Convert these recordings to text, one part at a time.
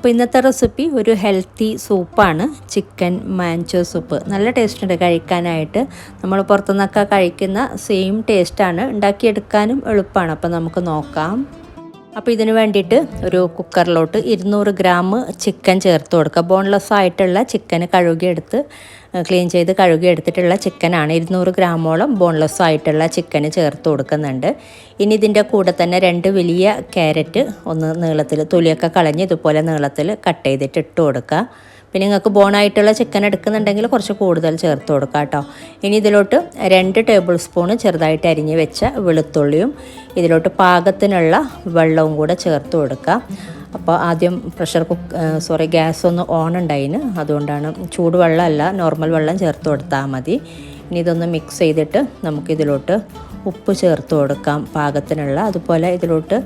അപ്പോൾ ഇന്നത്തെ റെസിപ്പി ഒരു ഹെൽത്തി സൂപ്പാണ്. Chicken manchow soup. നല്ല ടേസ്റ്റ് ഉണ്ട് കഴിക്കാനായിട്ട്. നമ്മൾ പുറത്തുനിന്നൊക്കെ കഴിക്കുന്ന സെയിം ടേസ്റ്റാണ് ഉണ്ടാക്കിയെടുക്കാനും എളുപ്പമാണ് അപ്പോൾ നമുക്ക് നോക്കാം. അപ്പോൾ ഇതിന് വേണ്ടിയിട്ട് ഒരു കുക്കറിലോട്ട് ഇരുന്നൂറ് ഗ്രാം ചിക്കൻ ചേർത്ത് കൊടുക്കുക. ബോൺലെസ് ആയിട്ടുള്ള ചിക്കൻ കഴുകിയെടുത്ത് ക്ലീൻ ചെയ്ത് കഴുകിയെടുത്തിട്ടുള്ള ചിക്കനാണ്. ഇരുന്നൂറ് ഗ്രാമോളം ബോൺലെസ് ആയിട്ടുള്ള ചിക്കന് ചേർത്ത് കൊടുക്കുന്നുണ്ട്. ഇനി ഇതിന്റെ കൂടെ തന്നെ രണ്ട് വലിയ ക്യാരറ്റ് ഒന്ന് നീളത്തിൽ തൊലിയൊക്കെ കളഞ്ഞ് ഇതുപോലെ നീളത്തിൽ കട്ട് ചെയ്തിട്ട് ഇട്ട് കൊടുക്കുക. പിന്നെ നിങ്ങൾക്ക് ബോണായിട്ടുള്ള ചിക്കൻ എടുക്കുന്നുണ്ടെങ്കിൽ കുറച്ച് കൂടുതൽ ചേർത്ത് കൊടുക്കുക കേട്ടോ. ഇനി ഇതിലോട്ട് രണ്ട് ടേബിൾ സ്പൂൺ ചെറുതായിട്ട് അരിഞ്ഞ് വെച്ച വെളുത്തുള്ളിയും ഇതിലോട്ട് പാകത്തിനുള്ള വെള്ളവും കൂടെ ചേർത്ത് കൊടുക്കുക അപ്പോൾ ആദ്യം പ്രഷർ കുക്ക് സോറി ഗ്യാസ് ഒന്ന് ഓൺ ഉണ്ടായിന്. അതുകൊണ്ടാണ് ചൂടുവെള്ളമല്ല നോർമൽ വെള്ളം ചേർത്ത് കൊടുത്താൽ മതി. ഇനി ഇതൊന്ന് മിക്സ് ചെയ്തിട്ട് നമുക്കിതിലോട്ട് ഉപ്പ് ചേർത്ത് കൊടുക്കാം പാകത്തിനുള്ള. അതുപോലെ ഇതിലോട്ട്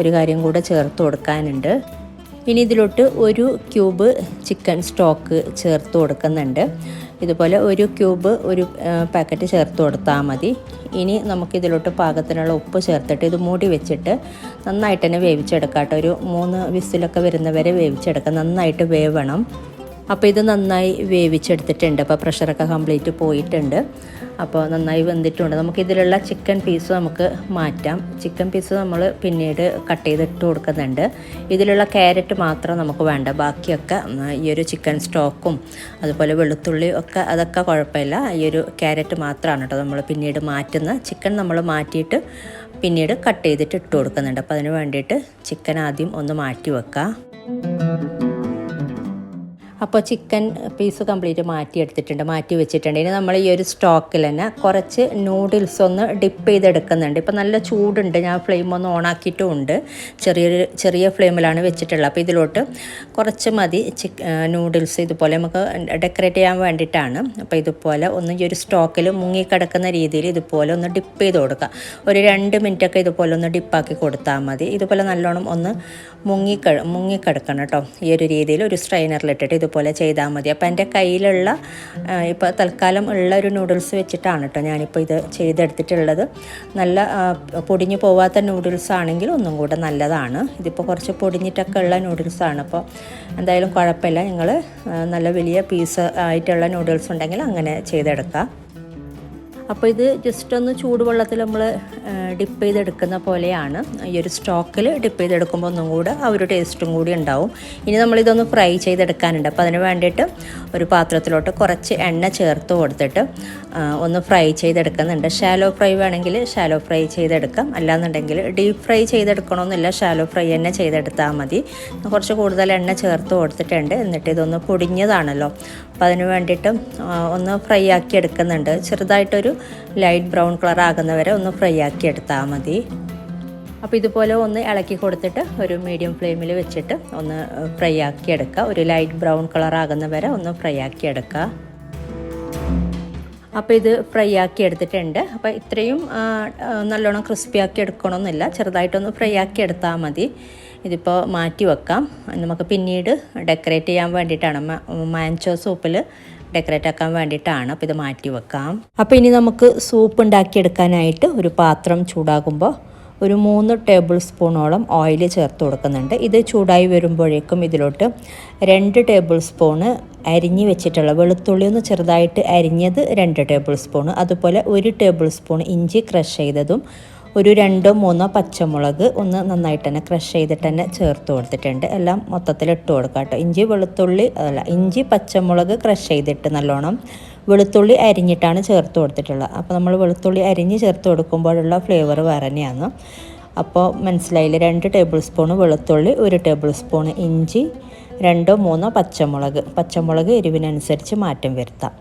ഒരു കാര്യം കൂടെ ചേർത്ത് കൊടുക്കാനുണ്ട്. ഇനി ഇതിലോട്ട് ഒരു ക്യൂബ് ചിക്കൻ സ്റ്റോക്ക് ചേർത്ത് കൊടുക്കുന്നുണ്ട്. ഇതുപോലെ ഒരു ക്യൂബ് ഒരു പാക്കറ്റ് ചേർത്ത് കൊടുത്താൽ മതി. ഇനി നമുക്കിതിലോട്ട് പാകത്തിനുള്ള ഉപ്പ് ചേർത്തിട്ട് ഇത് മൂടി വെച്ചിട്ട് നന്നായിട്ട് തന്നെ വേവിച്ചെടുക്കാം കേട്ടോ. ഒരു മൂന്ന് വിസിലൊക്കെ വരുന്നവരെ വേവിച്ചെടുക്കാം. നന്നായിട്ട് വേവണം. അപ്പോൾ ഇത് നന്നായി വേവിച്ചെടുത്തിട്ടുണ്ട്. അപ്പോൾ പ്രഷറൊക്കെ കംപ്ലീറ്റ് പോയിട്ടുണ്ട്. അപ്പോൾ നന്നായി വെന്തിട്ടുണ്ട്. നമുക്ക് ഇതിലുള്ള ചിക്കൻ പീസ് നമുക്ക് മാറ്റാം. ചിക്കൻ പീസ് നമ്മൾ പിന്നീട് കട്ട് ചെയ്തിട്ട് കൊടുക്കുന്നുണ്ട്. ഇതിലുള്ള ക്യാരറ്റ് മാത്രം നമുക്ക് വേണ്ട. ബാക്കിയൊക്കെ ഈ ഒരു ചിക്കൻ സ്റ്റോക്കും അതുപോലെ വെളുത്തുള്ളി ഒക്കെ അതൊക്കെ കുഴപ്പമില്ല. ഈ ഒരു ക്യാരറ്റ് മാത്രമാണ് കേട്ടോ നമ്മൾ പിന്നീട് മാറ്റുന്ന. ചിക്കൻ നമ്മൾ മാറ്റിയിട്ട് പിന്നീട് കട്ട് ചെയ്തിട്ട് ഇട്ട് കൊടുക്കുന്നുണ്ട്. അപ്പോൾ അതിന് വേണ്ടിയിട്ട് ചിക്കൻ ആദ്യം ഒന്ന് മാറ്റി വെക്കാം. അപ്പോൾ ചിക്കൻ പീസ് കംപ്ലീറ്റ് മാറ്റി എടുത്തിട്ടുണ്ട് മാറ്റി വെച്ചിട്ടുണ്ട്. ഇനി നമ്മൾ ഈ ഒരു സ്റ്റോക്കിൽ തന്നെ കുറച്ച് നൂഡിൽസ് ഒന്ന് ഡിപ്പ് ചെയ്തെടുക്കുന്നുണ്ട്. ഇപ്പോൾ നല്ല ചൂടുണ്ട് ഞാൻ ഫ്ലെയിം ഒന്ന് ഓണാക്കിയിട്ടും ഉണ്ട് ചെറിയൊരു ചെറിയ ഫ്ലെയിമിലാണ് വെച്ചിട്ടുള്ളത്. അപ്പോൾ ഇതിലോട്ട് കുറച്ച് മതി ചിക്ക് നൂഡിൽസ് ഇതുപോലെ നമുക്ക് ഡെക്കറേറ്റ് ചെയ്യാൻ വേണ്ടിയിട്ടാണ്. അപ്പോൾ ഇതുപോലെ ഒന്ന് ഈ ഒരു സ്റ്റോക്കിൽ മുങ്ങിക്കിടക്കുന്ന രീതിയിൽ ഇതുപോലെ ഒന്ന് ഡിപ്പ് ചെയ്ത് കൊടുക്കുക. ഒരു രണ്ട് മിനിറ്റൊക്കെ ഇതുപോലെ ഒന്ന് ഡിപ്പാക്കി കൊടുത്താൽ മതി. ഇതുപോലെ നല്ലോണം ഒന്ന് മുങ്ങി മുങ്ങിക്കിടക്കണം കേട്ടോ. ഈ ഒരു രീതിയിൽ ഒരു സ്ട്രെയിനറിലിട്ടിട്ട് ഇതുപോലെ ചെയ്താൽ മതി. അപ്പോൾ എന്റെ കയ്യിലുള്ള ഇപ്പോൾ തൽക്കാലം ഉള്ള ഒരു നൂഡിൽസ് വെച്ചിട്ടാണ് കേട്ടോ ഞാനിപ്പോൾ ഇത് ചെയ്തെടുത്തിട്ടുള്ളത്. നല്ല പൊടിഞ്ഞു പോവാത്ത നൂഡിൽസ് ആണെങ്കിൽ ഒന്നും കൂടെ നല്ലതാണ്. ഇതിപ്പോൾ കുറച്ച് പൊടിഞ്ഞിട്ടൊക്കെ ഉള്ള നൂഡിൽസ് ആണ്. അപ്പോൾ എന്തായാലും കുഴപ്പമില്ല. നിങ്ങൾ നല്ല വലിയ പീസ് ആയിട്ടുള്ള നൂഡിൽസ് ഉണ്ടെങ്കിൽ അങ്ങനെ ചെയ്തെടുക്കാം. അപ്പോൾ ഇത് ജസ്റ്റ് ഒന്ന് ചൂടുവെള്ളത്തിൽ നമ്മൾ ഡിപ്പ് ചെയ്തെടുക്കുന്ന പോലെയാണ്. ഈ ഒരു സ്റ്റോക്കിൽ ഡിപ്പ് ചെയ്തെടുക്കുമ്പോൾ ഒന്നും കൂടെ ആ ഒരു ടേസ്റ്റും കൂടി ഉണ്ടാവും. ഇനി നമ്മളിതൊന്ന് ഫ്രൈ ചെയ്തെടുക്കാനുണ്ട്. അപ്പോൾ അതിന് വേണ്ടിയിട്ട് ഒരു പാത്രത്തിലോട്ട് കുറച്ച് എണ്ണ ചേർത്ത് കൊടുത്തിട്ട് ഒന്ന് ഫ്രൈ ചെയ്തെടുക്കുന്നുണ്ട്. ഷാലോ ഫ്രൈ വേണമെങ്കിൽ ഷാലോ ഫ്രൈ ചെയ്തെടുക്കാം. അല്ലാന്നുണ്ടെങ്കിൽ ഡീപ്പ് ഫ്രൈ ചെയ്തെടുക്കണമെന്നില്ല. ഷാലോ ഫ്രൈ തന്നെ ചെയ്തെടുത്താൽ മതി. കുറച്ച് കൂടുതൽ എണ്ണ ചേർത്ത് കൊടുത്തിട്ടുണ്ട്. എന്നിട്ട് ഇതൊന്ന് പൊടിഞ്ഞതാണല്ലോ. അപ്പോൾ അതിന് വേണ്ടിയിട്ട് ഒന്ന് ഫ്രൈ ആക്കി എടുക്കുന്നുണ്ട്. ചെറുതായിട്ടൊരു ലൈറ്റ് ബ്രൗൺ കളർ ആകുന്നവരെ ഒന്ന് ഫ്രൈ ആക്കി എടുത്താൽ മതി. അപ്പോൾ ഇതുപോലെ ഒന്ന് ഇളക്കി കൊടുത്തിട്ട് ഒരു മീഡിയം ഫ്ലെയിമിൽ വെച്ചിട്ട് ഒന്ന് ഫ്രൈ ആക്കി എടുക്കുക. ഒരു ലൈറ്റ് ബ്രൗൺ കളർ ആകുന്നവരെ ഒന്ന് ഫ്രൈ ആക്കി എടുക്കുക. അപ്പോൾ ഇത് ഫ്രൈ ആക്കി എടുത്തിട്ടുണ്ട്. അപ്പോൾ ഇത്രയും നല്ലോണം ക്രിസ്പി ആക്കി എടുക്കണമെന്നില്ല ചെറുതായിട്ടൊന്ന് ഫ്രൈ ആക്കി എടുത്താൽ മതി. ഇതിപ്പോൾ മാറ്റി വെക്കാം. നമുക്ക് പിന്നീട് ഡെക്കറേറ്റ് ചെയ്യാൻ വേണ്ടിയിട്ടാണ് മാൻചോ സൂപ്പിൽ ഡെക്കറേറ്റ് ആക്കാൻ വേണ്ടിയിട്ടാണ്. അപ്പോൾ ഇത് മാറ്റി വെക്കാം. അപ്പോൾ ഇനി നമുക്ക് സൂപ്പ് ഉണ്ടാക്കിയെടുക്കാനായിട്ട് ഒരു പാത്രം ചൂടാകുമ്പോൾ ഒരു മൂന്ന് ടേബിൾ സ്പൂണോളം ഓയിൽ ചേർത്ത് കൊടുക്കുന്നുണ്ട്. ഇത് ചൂടായി വരുമ്പോഴേക്കും ഇതിലോട്ട് രണ്ട് ടേബിൾ സ്പൂണ് അരിഞ്ഞ് വെച്ചിട്ടുള്ള വെളുത്തുള്ളി ഒന്ന് ചെറുതായിട്ട് അരിഞ്ഞത് രണ്ട് ടേബിൾ സ്പൂണ് അതുപോലെ ഒരു ടേബിൾ സ്പൂൺ ഇഞ്ചി ക്രഷ് ചെയ്തതും ഒരു രണ്ടോ മൂന്നോ പച്ചമുളക് ഒന്ന് നന്നായിട്ട് തന്നെ ക്രഷ് ചെയ്തിട്ട് തന്നെ ചേർത്ത് കൊടുത്തിട്ടുണ്ട്. എല്ലാം മൊത്തത്തിൽ ഇട്ട് കൊടുക്കാം കേട്ടോ. ഇഞ്ചി വെളുത്തുള്ളി അതല്ല ഇഞ്ചി പച്ചമുളക് ക്രഷ് ചെയ്തിട്ട് നല്ലോണം വെളുത്തുള്ളി അരിഞ്ഞിട്ടാണ് ചേർത്ത് കൊടുത്തിട്ടുള്ളത്. അപ്പോൾ നമ്മൾ വെളുത്തുള്ളി അരിഞ്ഞ് ചേർത്ത് കൊടുക്കുമ്പോഴുള്ള ഫ്ലേവർ വേറെ തന്നെയാണ്. അപ്പോൾ മനസ്സിലായില്ല? രണ്ട് ടേബിൾ സ്പൂൺ വെളുത്തുള്ളി ഒരു ടേബിൾ സ്പൂൺ ഇഞ്ചി രണ്ടോ മൂന്നോ പച്ചമുളക്. പച്ചമുളക് എരിവിനനുസരിച്ച് മാറ്റം വരുത്താം.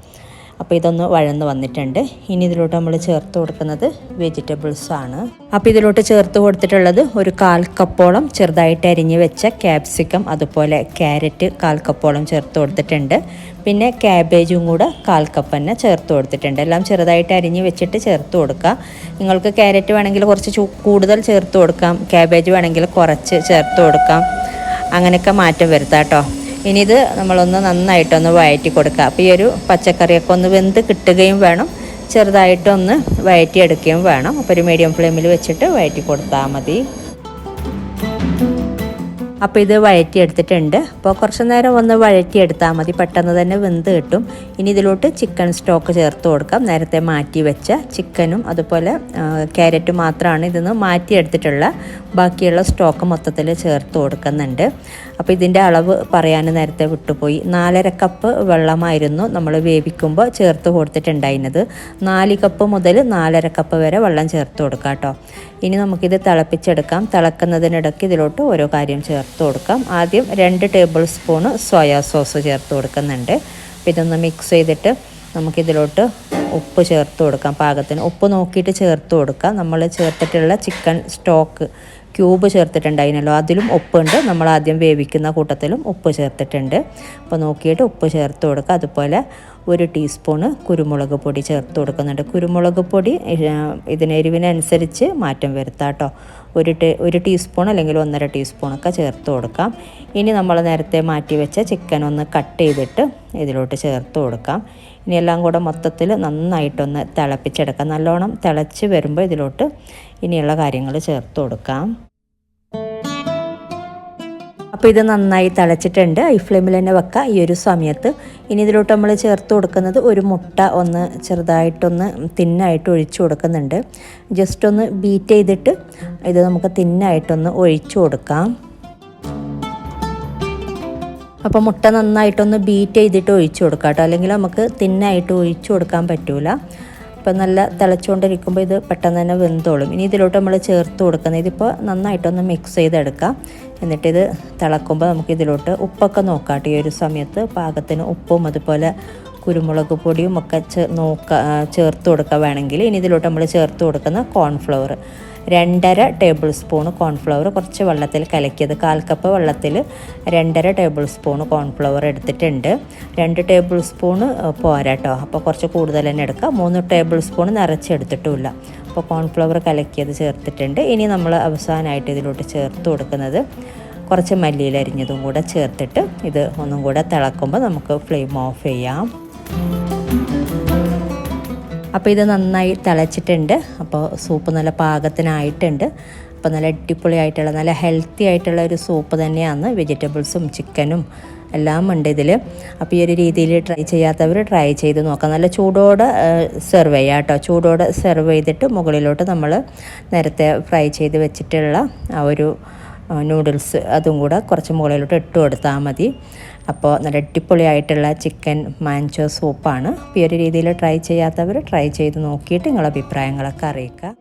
അപ്പോൾ ഇതൊന്ന് വഴന്ന് വന്നിട്ടുണ്ട്. ഇനി ഇതിലോട്ട് നമ്മൾ ചേർത്ത് കൊടുക്കുന്നത് വെജിറ്റബിൾസ് ആണ്. അപ്പോൾ ഇതിലോട്ട് ചേർത്ത് കൊടുത്തിട്ടുള്ളത് ഒരു കാൽ കപ്പോളം ചെറുതായിട്ട് അരിഞ്ഞ് വെച്ച ക്യാപ്സിക്കം അതുപോലെ ക്യാരറ്റ് കാൽ കപ്പോളം ചേർത്ത് കൊടുത്തിട്ടുണ്ട്. പിന്നെ ക്യാബേജും കൂടെ കാൽ കപ്പ് തന്നെ ചേർത്ത് കൊടുത്തിട്ടുണ്ട്. എല്ലാം ചെറുതായിട്ട് അരിഞ്ഞ് വെച്ചിട്ട് ചേർത്ത് കൊടുക്കുക നിങ്ങൾക്ക് ക്യാരറ്റ് വേണമെങ്കിൽ കുറച്ച് കൂടുതൽ ചേർത്ത് കൊടുക്കാം. ക്യാബേജ് വേണമെങ്കിൽ കുറച്ച് ചേർത്ത് കൊടുക്കാം. അങ്ങനെയൊക്കെ മാറ്റം വരുത്താം കേട്ടോ. ഇനി ഇത് നമ്മളൊന്ന് നന്നായിട്ടൊന്ന് വഴറ്റി കൊടുക്കുക അപ്പോൾ ഈ ഒരു പച്ചക്കറിയൊക്കെ ഒന്ന് വെന്ത് കിട്ടുകയും വേണം. ചെറുതായിട്ടൊന്ന് വഴറ്റിയെടുക്കുകയും വേണം. അപ്പോൾ ഒരു മീഡിയം ഫ്ലെയിമിൽ വെച്ചിട്ട് വഴറ്റി കൊടുത്താൽ മതി. അപ്പോൾ ഇത് വഴറ്റിയെടുത്തിട്ടുണ്ട്. അപ്പോൾ കുറച്ച് നേരം ഒന്ന് വഴറ്റിയെടുത്താൽ മതി. പെട്ടെന്ന് തന്നെ വെന്ത് കിട്ടും. ഇനി ഇതിലോട്ട് ചിക്കൻ സ്റ്റോക്ക് ചേർത്ത് കൊടുക്കാം. നേരത്തെ മാറ്റി വെച്ച ചിക്കനും അതുപോലെ ക്യാരറ്റ് മാത്രമാണ് ഇതിന്ന് മാറ്റിയെടുത്തിട്ടുള്ള. ബാക്കിയുള്ള സ്റ്റോക്ക് മൊത്തത്തിൽ ചേർത്ത് കൊടുക്കുന്നുണ്ട്. അപ്പോൾ ഇതിന്റെ അളവ് പറയാൻ നേരത്തെ വിട്ടുപോയി. നാലര കപ്പ് വെള്ളമായിരുന്നു നമ്മൾ വേവിക്കുമ്പോൾ ചേർത്ത് കൊടുത്തിട്ടുണ്ടായിരുന്നത്. നാല് കപ്പ് മുതൽ നാലര കപ്പ് വരെ വെള്ളം ചേർത്ത് കൊടുക്കാം കേട്ടോ. ഇനി നമുക്കിത് തിളപ്പിച്ചെടുക്കാം. തിളക്കുന്നതിനിടയ്ക്ക് ഇതിലോട്ട് ഓരോ കാര്യം ചേർത്ത് കൊടുക്കാം. ആദ്യം രണ്ട് ടേബിൾ സ്പൂണ് സോയാ സോസ് ചേർത്ത് കൊടുക്കുന്നുണ്ട്. അപ്പോൾ ഇതൊന്ന് മിക്സ് ചെയ്തിട്ട് നമുക്കിതിലോട്ട് ഉപ്പ് ചേർത്ത് കൊടുക്കാം. പാകത്തിന് ഉപ്പ് നോക്കിയിട്ട് ചേർത്ത് കൊടുക്കാം. നമ്മൾ ചേർത്തിട്ടുള്ള ചിക്കൻ സ്റ്റോക്ക് ക്യൂബ് ചേർത്തിട്ടുണ്ട് അതിനല്ലോ അതിലും ഉപ്പുണ്ട്. നമ്മൾ ആദ്യം വേവിക്കുന്ന കൂട്ടത്തിലും ഉപ്പ് ചേർത്തിട്ടുണ്ട്. അപ്പോൾ നോക്കിയിട്ട് ഉപ്പ് ചേർത്ത് കൊടുക്കുക അതുപോലെ ഒരു ടീസ്പൂണ് കുരുമുളക് പൊടി ചേർത്ത് കൊടുക്കുന്നുണ്ട്. കുരുമുളക് പൊടി ഇതിന് എരിവിനനുസരിച്ച് മാറ്റം വരുത്താം കേട്ടോ. ഒരു ടേ ഒരു ടീസ്പൂൺ അല്ലെങ്കിൽ ഒന്നര ടീസ്പൂണൊക്കെ ചേർത്ത് കൊടുക്കാം. ഇനി നമ്മൾ നേരത്തെ മാറ്റി വെച്ച ചിക്കൻ ഒന്ന് കട്ട് ചെയ്തിട്ട് ഇതിലോട്ട് ചേർത്ത് കൊടുക്കാം. ഇനി എല്ലാം കൂടെ മൊത്തത്തിൽ നന്നായിട്ടൊന്ന് തിളപ്പിച്ചെടുക്കാം. നല്ലോണം തിളച്ച് വരുമ്പോൾ ഇതിലോട്ട് ഇനിയുള്ള കാര്യങ്ങൾ ചേർത്ത് കൊടുക്കാം. അപ്പോൾ ഇത് നന്നായി തിളച്ചിട്ടുണ്ട്. ഐ ഫ്ലെയിമിൽ തന്നെ വെക്കുക ഈ ഒരു സമയത്ത്. ഇനി ഇതിലോട്ട് നമ്മൾ ചേർത്ത് കൊടുക്കുന്നത് ഒരു മുട്ട ഒന്ന് ചെറുതായിട്ടൊന്ന് തിന്നായിട്ട് ഒഴിച്ചു കൊടുക്കുന്നുണ്ട്. ജസ്റ്റ് ഒന്ന് ബീറ്റ് ചെയ്തിട്ട് ഇത് നമുക്ക് തിന്നായിട്ടൊന്ന് ഒഴിച്ചു കൊടുക്കാം. അപ്പോൾ മുട്ട നന്നായിട്ടൊന്ന് ബീറ്റ് ചെയ്തിട്ട് ഒഴിച്ചു കൊടുക്കാം കേട്ടോ അല്ലെങ്കിൽ നമുക്ക് തിന്നായിട്ട് ഒഴിച്ചു കൊടുക്കാൻ പറ്റൂല. ഇപ്പം നല്ല തിളച്ചുകൊണ്ടിരിക്കുമ്പോൾ ഇത് പെട്ടെന്ന് തന്നെ വെന്തോളും. ഇനി ഇതിലോട്ട് നമ്മൾ ചേർത്ത് കൊടുക്കുന്നത് ഇതിപ്പോൾ നന്നായിട്ടൊന്ന് മിക്സ് ചെയ്തെടുക്കാം. എന്നിട്ടിത് തിളക്കുമ്പോൾ നമുക്ക് ഇതിലോട്ട് ഉപ്പൊക്കെ നോക്കാം ഈ ഒരു സമയത്ത് പാകത്തിന് ഉപ്പും അതുപോലെ കുരുമുളക് പൊടിയും ഒക്കെ ചേ ചേർത്ത് കൊടുക്കുക വേണമെങ്കിൽ. ഇനി ഇതിലോട്ട് നമ്മൾ ചേർത്ത് കൊടുക്കുന്ന കോൺഫ്ലവർ രണ്ടര ടേബിൾ സ്പൂൺ കോൺഫ്ലവർ കുറച്ച് വെള്ളത്തിൽ കലക്കിയത് കാൽ കപ്പ് വെള്ളത്തിൽ രണ്ടര ടേബിൾ സ്പൂൺ കോൺഫ്ലവർ എടുത്തിട്ടുണ്ട്. രണ്ട് ടേബിൾ സ്പൂൺ പോരാട്ടോ അപ്പോൾ കുറച്ച് കൂടുതൽ തന്നെ എടുക്കുക മൂന്ന് ടേബിൾ സ്പൂൺ നിറച്ചെടുത്തിട്ടുമില്ല. അപ്പോൾ കോൺഫ്ലവർ കലക്കിയത് ചേർത്തിട്ടുണ്ട്. ഇനി നമ്മൾ അവസാനമായിട്ട് ഇതിലോട്ട് ചേർത്ത് കൊടുക്കുന്നത് കുറച്ച് മല്ലിയിലരിഞ്ഞതും കൂടെ ചേർത്തിട്ട് ഇത് ഒന്നും കൂടെ തിളക്കുമ്പോൾ നമുക്ക് ഫ്ലെയിം ഓഫ് ചെയ്യാം. അപ്പോൾ ഇത് നന്നായി തിളച്ചിട്ടുണ്ട്. അപ്പോൾ സൂപ്പ് നല്ല പാകത്തിനായിട്ടുണ്ട്. അപ്പോൾ നല്ല അടിപൊളിയായിട്ടുള്ള നല്ല ഹെൽത്തി ആയിട്ടുള്ള ഒരു സൂപ്പ് തന്നെയാണ് വെജിറ്റബിൾസും ചിക്കനും എല്ലാം ഉണ്ട് ഇതിൽ അപ്പോൾ ഈ ഒരു രീതിയിൽ ട്രൈ ചെയ്യാത്തവർ ട്രൈ ചെയ്ത് നോക്കാം. നല്ല ചൂടോടെ സെർവ് ചെയ്യാം കേട്ടോ. ചൂടോടെ സെർവ് ചെയ്തിട്ട് മുകളിലോട്ട് നമ്മൾ നേരത്തെ ഫ്രൈ ചെയ്ത് വെച്ചിട്ടുള്ള ആ ഒരു നൂഡിൽസ് അതും കൂടെ കുറച്ച് മുകളിലോട്ട് ഇട്ട് കൊടുത്താൽ മതി. അപ്പോൾ നല്ല അടിപൊളിയായിട്ടുള്ള ചിക്കൻ മാഞ്ചോ സൂപ്പാണ് ഈ ഒരു രീതിയിൽ ട്രൈ ചെയ്യാത്തവർ ട്രൈ ചെയ്ത് നോക്കിയിട്ട് നിങ്ങളുടെ അഭിപ്രായങ്ങളൊക്കെ അറിയിക്കുക.